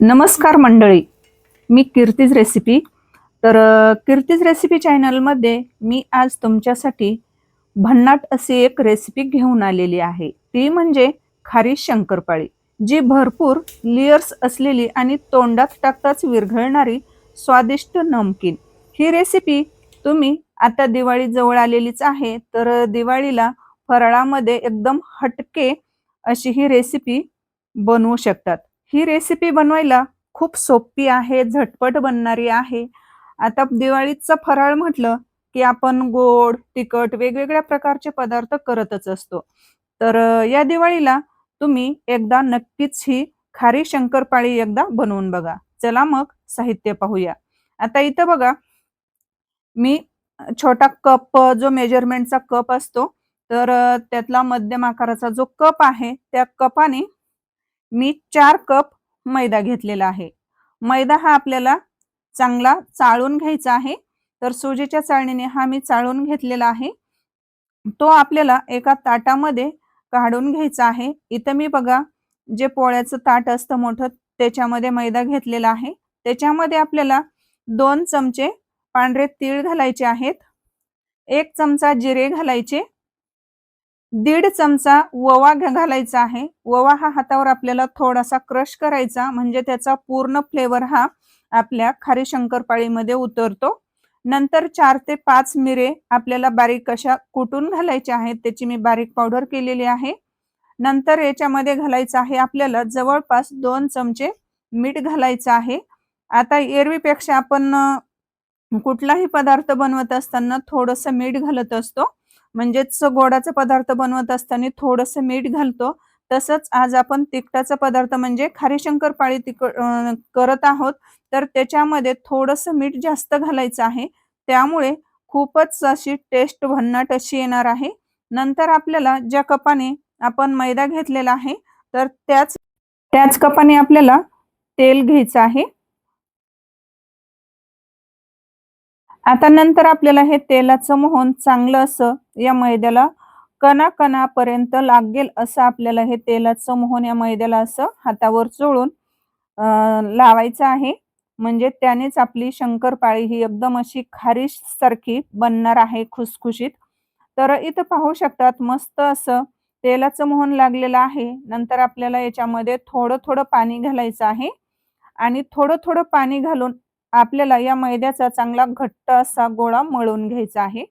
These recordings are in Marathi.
नमस्कार मंडळी. मी कीर्तीज रेसिपी. तर कीर्तीज रेसिपी चॅनलमध्ये मी आज तुमच्यासाठी भन्नाट अशी एक रेसिपी घेऊन आलेली आहे. ती म्हणजे खारी शंकरपाळी जी भरपूर लेयर्स असलेली आणि तोंडात टाकताच विरघळणारी स्वादिष्ट नमकीन. ही रेसिपी तुम्ही आता दिवाळी जवळ आलेलीच आहे तर दिवाळीला फराळामध्ये एकदम हटके अशी ही रेसिपी बनवू शकतात. ही रेसिपी बनवायला खूप सोपी आहे झटपट बनणारी आहे. आता दिवाळीचं फराळ म्हटलं की आपण गोड तिखट वेगवेगळ्या प्रकारचे पदार्थ करतच असतो. तर या दिवाळीला तुम्ही एकदा नक्कीच ही खारी शंकरपाळी एकदा बनवून बघा. चला मग साहित्य पाहूया. आता इथं बघा मी छोटा कप जो मेजरमेंटचा कप असतो तर त्यातला मध्यम आकाराचा जो कप आहे त्या कपाने मी चार कप मैदा घेतलेला आहे. मैदा हा आपल्याला चांगला चाळून घ्यायचा आहे. तर सुजीच्या चाळणीने हा मी चाळून घेतलेला आहे. तो आपल्याला एका ताटामध्ये काढून घ्यायचा आहे. इथं मी बघा जे पोळ्याचं ताट असतं मोठं त्याच्यामध्ये मैदा घेतलेला आहे. त्याच्यामध्ये आपल्याला दोन चमचे पांढरे तीळ घालायचे आहेत. एक चमचा जिरे घालायचे. दीड चमचा ओवा घालायचा आहे. ओवा हा हातावर आपल्याला थोडासा क्रश करायचा. म्हणजे त्याचा पूर्ण फ्लेवर हा आपल्या खारी शंकरपाळीमध्ये उतरतो. नंतर चार ते पाच मिरे आपल्याला बारीक अशा कुटून घालायच्या आहेत. त्याची मी बारीक पावडर केलेली आहे. नंतर याच्यामध्ये घालायचं आहे आपल्याला जवळपास दोन चमचे मीठ घालायचं आहे. आता एरवीपेक्षा आपण कुठलाही पदार्थ बनवत असताना थोडंसं मीठ घालत असतो. म्हणजेच गोडाचा पदार्थ बनवत असताना थोडंसं मीठ घालतो. तसंच आज आपण तिखटाचा पदार्थ म्हणजे खारीशंकर पाळी तिक करत आहोत. तर त्याच्यामध्ये थोडंसं मीठ जास्त घालायचं आहे. त्यामुळे खूपच अशी टेस्ट भन्नाट अशी येणार आहे. नंतर आपल्याला ज्या कपाने आपण मैदा घेतलेला आहे तर त्याच त्याच कपाने आपल्याला तेल घ्यायचं आहे. आता नंतर आपल्याला हे तेलाचं मोहन चांगलं असं या मैद्याला कणा कणापर्यंत लागेल असं आपल्याला हे तेलाचं मोहन या मैद्याला असं हातावर चोळून लावायचं आहे. म्हणजे त्यानेच आपली शंकरपाळी ही एकदम अशी खारीश सारखी बनणार आहे खुसखुशीत. तर इथं पाहू शकतात मस्त असं तेलाचं मोहन लागलेलं आहे. नंतर आपल्याला याच्यामध्ये थोडं थोडं पाणी घालायचं आहे. आणि थोडं थोडं पाणी घालून आपल्याला या मैद्याचा चांगला घट्ट असा गोळा मळून घ्यायचा आहे.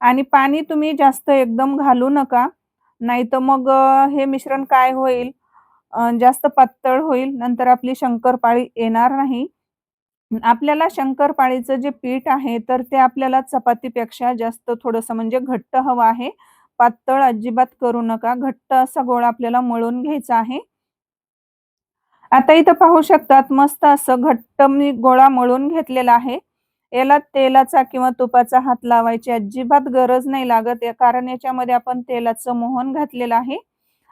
आणि पाणी तुम्ही जास्त एकदम घालू नका नाही तर मग हे मिश्रण काय होईल? जास्त पातळ होईल नंतर आपली शंकरपाळी येणार नाही. आपल्याला शंकरपाळीचं जे पीठ आहे तर ते आपल्याला चपातीपेक्षा जास्त थोडंसं म्हणजे घट्ट हवं आहे. पातळ अजिबात करू नका घट्ट असा गोळा आपल्याला मळून घ्यायचा आहे. आता इथं पाहू शकतात मस्त असं घट्ट मी गोळा मळून घेतलेला आहे. याला तेलाचा किंवा तुपाचा हात लावायची अजिबात गरज नाही लागत या- कारण याच्यामध्ये आपण तेलाचं मोहन घातलेलं आहे.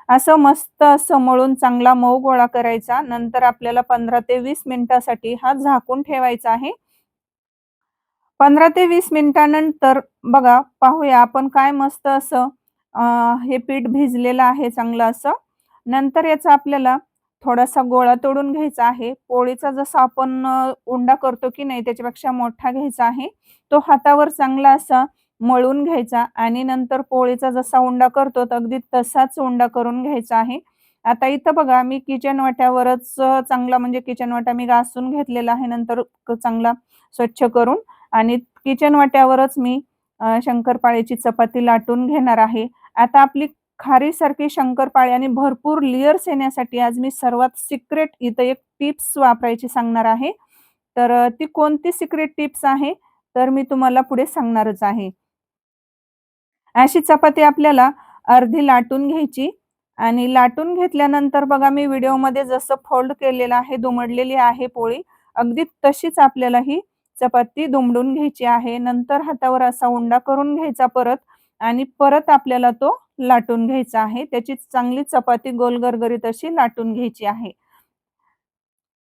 असं मस्त असं मळून चांगला मऊ गोळा करायचा. नंतर आपल्याला पंधरा ते वीस मिनिटासाठी हा झाकून ठेवायचा आहे. पंधरा ते वीस मिनिटानंतर बघा पाहूया आपण काय मस्त असं हे पीठ भिजलेलं आहे चांगलं असं. नंतर याचा आपल्याला थोडासा गोळा तोडून घ्यायचा आहे. पोळीचा जसा आपण उंडा करतो की नाही त्याच्यापेक्षा मोठा घ्यायचा आहे. तो हातावर चांगला असा मळून घ्यायचा आणि नंतर पोळीचा जसा उंडा करतो तर अगदी तसाच उंडा करून घ्यायचा आहे. आता इथं बघा मी किचन वाट्यावरच चांगला म्हणजे किचन वाटा मी घासून घेतलेला आहे नंतर चांगला स्वच्छ करून आणि किचन वाट्यावरच मी शंकरपाळेची शंकरपाळीची चपाती लाटून घेणार आहे. आता आपली खारीसारखी शंकरपाळी आणि भरपूर लेयर्स येण्यासाठी आज मी सर्वात सिक्रेट इथं एक टिप्स वापरायची सांगणार आहे. तर ती कोणती सिक्रेट टिप्स आहे? तर मी तुम्हाला पुढे सांगणारच आहे. अशी चपाती आपल्याला अर्धी लाटून घ्यायची आणि लाटून घेतल्यानंतर बघा मी व्हिडिओमध्ये जसं फोल्ड केलेलं आहे दुमडलेली आहे पोळी अगदी तशीच आपल्याला ही चपाती दुमडून घ्यायची आहे. नंतर हातावर असा उंडा करून घ्यायचा परत. आणि परत आपल्याला तो लाटून घ्यायचा आहे. त्याची चांगली चपाती गोल गरगरीत अशी लाटून घ्यायची आहे.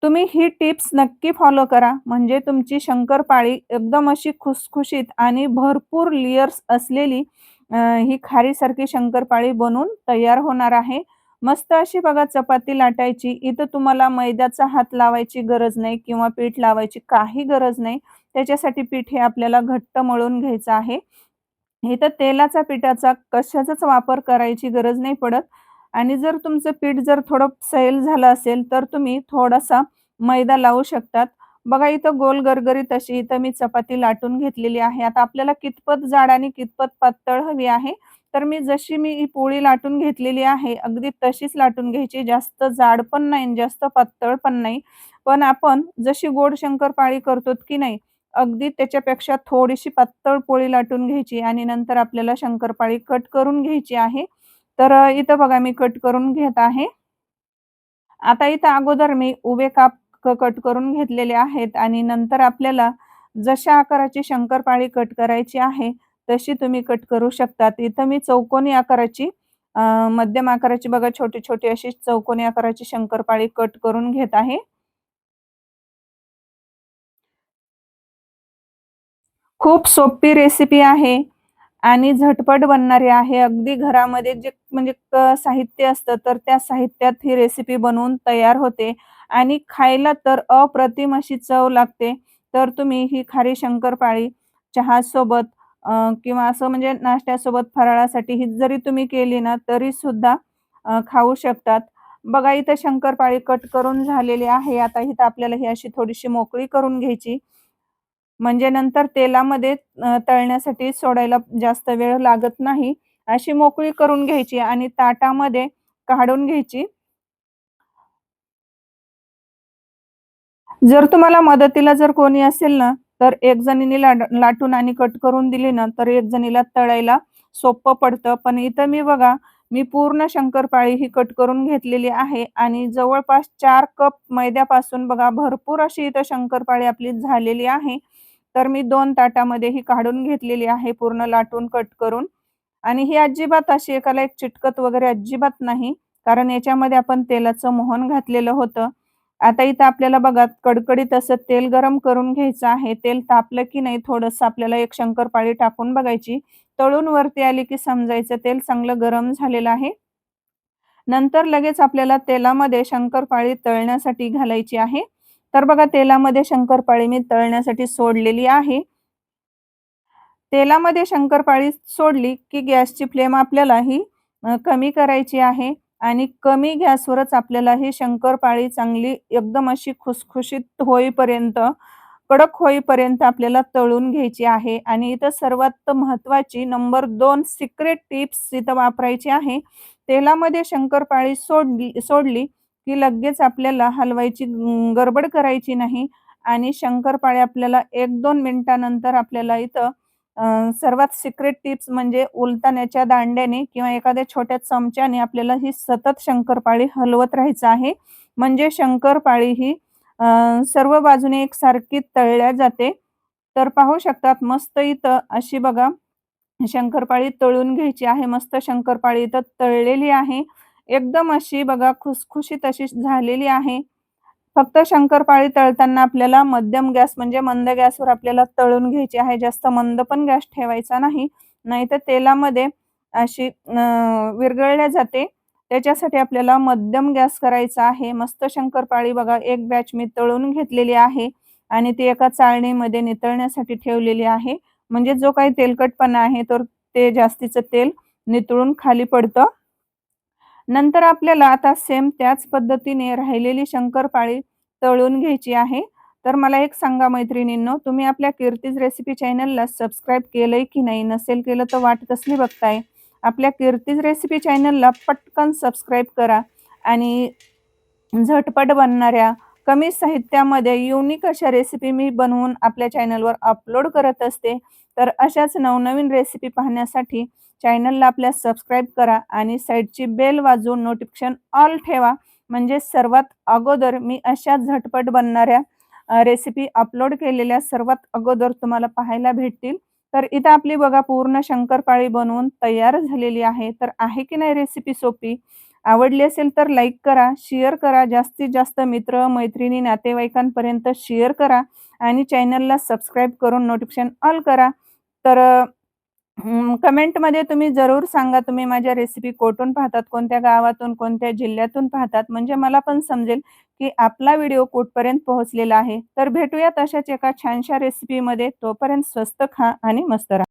तुम्ही ही टिप्स नक्की फॉलो करा. म्हणजे तुमची शंकरपाळी एकदम अशी खुसखुशीत आणि भरपूर लेयर्स असलेली ही खारीसारखी शंकरपाळी बनून तयार होणार आहे. मस्त अशी बघा चपाती लाटायची. इथं तुम्हाला मैद्याचा हात लावायची गरज नाही किंवा पीठ लावायची काही गरज नाही. त्याच्यासाठी पीठ हे आपल्याला घट्ट मळून घ्यायचं आहे. इथं तेलाचा पिठाचा कशाचाच वापर करायची गरज नाही पडत. आणि जर तुमचं पीठ जर थोडं सैल झालं असेल तर तुम्ही थोडासा मैदा लावू शकतात. बघा इथं गोल गरगरीत अशी इथं मी चपाती लाटून घेतलेली आहे. आता आपल्याला कितपत जाड आणि कितपत पातळ हवी आहे तर मी जशी मी ही पोळी लाटून घेतलेली आहे अगदी तशीच लाटून घ्यायची. जास्त जाड पण नाही जास्त पातळ पण नाही. पण आपण जशी गोड शंकरपाळी करतो की नाही अगदी त्याच्यापेक्षा थोडीशी पातळ पोळी लाटून घ्यायची आणि नंतर आपल्याला शंकरपाळी कट करून घ्यायची आहे. तर इथं बघा मी कट करून घेत आहे. आता इथं अगोदर मी उभे काप कट करून घेतलेले आहेत आणि नंतर आपल्याला जशा आकाराची शंकरपाळी कट करायची आहे तशी तुम्ही कट करू शकतात. इथं मी चौकोनी आकाराची मध्यम आकाराची बघा छोटी छोटी अशी चौकोनी आकाराची शंकरपाळी कट करून घेत आहे. खूप सोपी रेसिपी आहे. आणि झटपट बनणारी आहे. अगदी घरामध्ये जे म्हणजे साहित्य असतं तर त्या साहित्यात ही रेसिपी बनवून तयार होते. आणि खायला तर अप्रतिम अशी चव लागते. तर तुम्ही ही खारी शंकरपाळी चहासोबत किंवा असं म्हणजे नाश्त्यासोबत फराळासाठी ही जरी तुम्ही केली ना तरी सुद्धा खाऊ शकतात. बघा इथं शंकरपाळी कट करून झालेली आहे. आता इथं आपल्याला ही अशी थोडीशी मोकळी करून घ्यायची. म्हणजे नंतर तेलामध्ये तळण्यासाठी सोडायला जास्त वेळ लागत नाही. अशी मोकळी करून घ्यायची आणि ताटामध्ये काढून घ्यायची. जर तुम्हाला मदतीला जर कोणी असेल ना तर एक जणीने लाटून आणि कट करून दिली ना तर एक जणीला तळायला सोपं पडतं. पण इथं मी बघा मी पूर्ण शंकरपाळी ही कट करून घेतलेली आहे आणि जवळपास चार कप मैद्यापासून बघा भरपूर अशी इथं शंकरपाळी आपली झालेली आहे. तर मी दोन ताटामध्ये ही काढून घेतलेली आहे पूर्ण लाटून कट करून. आणि ही अजिबात अशी एकाला एक चिटकत वगैरे अजिबात नाही कारण याच्यामध्ये आपण तेलाचं मोहन घातलेलं होतं. आता इथं आपल्याला बघा कडकडीत असं तेल गरम करून घ्यायचं आहे. तेल तापलं की नाही थोडस आपल्याला एक शंकरपाळी टाकून बघायची. तळून वरती आली की समजायचं तेल चांगलं गरम झालेलं आहे. नंतर लगेच आपल्याला तेलामध्ये शंकरपाळी तळण्यासाठी घालायची आहे. तर बघा तेलामध्ये शंकरपाळी मी तळण्यासाठी सोडलेली आहे. तेलामध्ये शंकरपाळी सोडली की गॅसची फ्लेम आपल्याला ही कमी करायची आहे आणि कमी गॅसवरच आपल्याला ही शंकरपाळी चांगली एकदम अशी खुसखुशीत होईपर्यंत कडक होईपर्यंत आपल्याला तळून घ्यायची आहे. आणि इथं सर्वात महत्वाची नंबर दोन सिक्रेट टिप्स इथं वापरायची आहे. तेलामध्ये शंकरपाळी सोडली सोडली की लगेच आपल्याला हलवायची गडबड करायची नाही आणि शंकरपाळी आपल्याला एक दोन मिनिटानंतर आपल्याला इथं सर्वात सिक्रेट टिप्स म्हणजे उलताण्याच्या दांड्याने किंवा एखाद्या छोट्या चमच्याने आपल्याला ही सतत शंकरपाळी हलवत राहायचं आहे. म्हणजे शंकरपाळी ही सर्व बाजूने एकसारखी तळल्या जाते. तर पाहू शकतात मस्त इथं अशी बघा शंकरपाळी तळून घ्यायची आहे. मस्त शंकरपाळी इथं तळलेली आहे. एकदम अशी बघा खुसखुशीत अशी झालेली आहे. फक्त शंकरपाळी तळताना आपल्याला मध्यम गॅस म्हणजे मंद गॅसवर आपल्याला तळून घ्यायची आहे. जास्त मंद पण गॅस ठेवायचा नाही. नाहीतर तेलामध्ये अशी विरगळल्या जाते. त्याच्यासाठी आपल्याला मध्यम गॅस करायचा आहे. मस्त शंकरपाळी बघा एक बॅच मी तळून घेतलेली आहे आणि ती एका चाळणीमध्ये नितळण्यासाठी ठेवलेली आहे. म्हणजे जो काही तेलकटपणा आहे तर ते जास्तीचं तेल नितळून खाली पडतं. नंतर आपल्याला आता सेम त्याच पद्धतीने राहिलेली शंकरपाळी तळून घ्यायची आहे. तर मला एक सांगा मैत्रिणींनो तुम्ही आपल्या कीर्तीज रेसिपी चॅनलला सबस्क्राईब केलंय की नाही नसेल केलं तर वाट कसली बघताय? आपल्या कीर्तीज रेसिपी चॅनलला पटकन सबस्क्राईब करा आणि झटपट बनणाऱ्या कमी साहित्यामध्ये युनिक अशा रेसिपी मी बनवून आपल्या चॅनलवर अपलोड करत असते. तर अशाच नवनवीन रेसिपी पाहण्यासाठी चॅनलला आपल्या सबस्क्राईब करा आणि साईडची बेल वाजवून नोटिफिकेशन ऑल ठेवा. म्हणजे सर्वात अगोदर मी अशा झटपट बनणाऱ्या रेसिपी अपलोड केलेल्या सर्वात अगोदर तुम्हाला पाहायला भेटतील. तर इथं आपली बघा पूर्ण शंकरपाळी बनवून तयार झालेली आहे. तर आहे की नाही रेसिपी सोपी? आवडली असेल तर लाईक करा शेअर करा जास्तीत जास्त मित्र मैत्रिणी नातेवाईकांपर्यंत शेअर करा आणि चॅनलला सबस्क्राईब करून नोटिफिकेशन ऑल करा. तर कमेंटमध्ये तुम्ही जरूर सांगा तुम्ही माझ्या रेसिपी कोठून पाहतात, कोणत्या गावातून, कोणत्या जिल्ह्यातून पाहतात म्हणजे मला पण समजेल की आपला व्हिडिओ कुठपर्यंत पोहोचलेला आहे. तर भेटूयात अशाच एका छानशा रेसिपीमध्ये. तोपर्यंत स्वस्त खा आणि मस्त राहा.